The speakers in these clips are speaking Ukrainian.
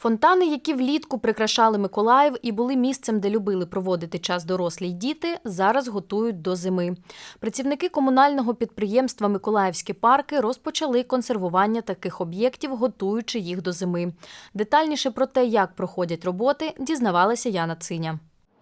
Фонтани, які влітку прикрашали Миколаїв і були місцем, де любили проводити час дорослі й діти, зараз готують до зими. Працівники комунального підприємства Миколаївські парки розпочали консервування таких об'єктів, готуючи їх до зими. Детальніше про те, як проходять роботи, дізнавалася Яна Циня.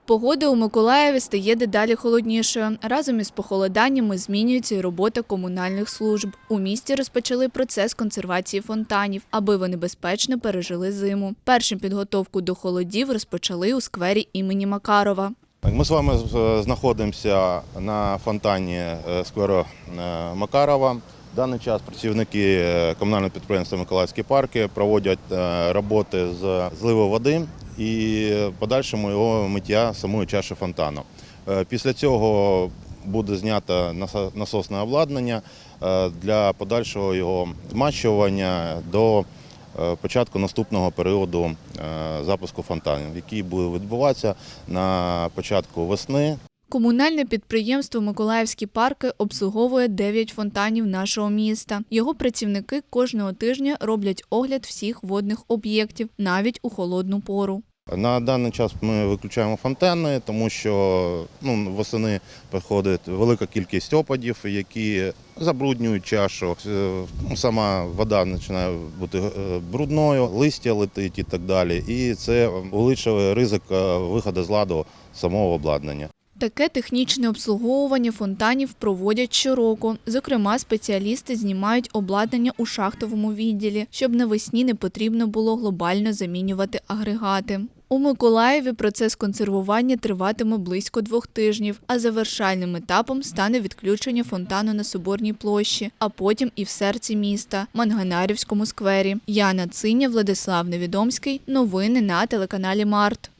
Погода у Миколаєві стає дедалі холоднішою. Разом із похолоданнями змінюється і робота комунальних служб. У місті розпочали процес консервації фонтанів, аби вони безпечно пережили зиму. Першим підготовку до холодів розпочали у сквері імені Макарова. Ми з вами знаходимося на фонтані е, скверу е, Макарова. В даний час працівники е, комунального підприємства Миколаївські парки проводять е, роботи з зливу води і подальшому його миття самої чаші фонтану. Е, Після цього буде знято насо- насосне обладнання е, для подальшого його змащування до е, початку наступного періоду запуску фонтанів, який буде відбуватися на початку весни. Комунальне підприємство Миколаївські парки обслуговує 9 фонтанів нашого міста. Його працівники кожного тижня роблять огляд всіх водних об'єктів, навіть у холодну пору. На даний час ми виключаємо фонтани, тому що ну, восени приходить велика кількість опадів, які забруднюють чашу. Е, ну, Сама вода починає бути е, брудною, листя летить і так далі. І це увеличує ризик е, виходу з ладу самого обладнання. Таке технічне обслуговування фонтанів проводять щороку. Зокрема, спеціалісти знімають обладнання у шахтовому відділі, щоб навесні не потрібно було глобально замінювати агрегати. У Миколаєві процес консервування триватиме близько двох тижнів, а завершальним етапом стане відключення фонтану на Соборній площі, а потім і в серці міста Манганарівському сквері. Яна Циня, Владислав Невідомський. Новини на телеканалі Март.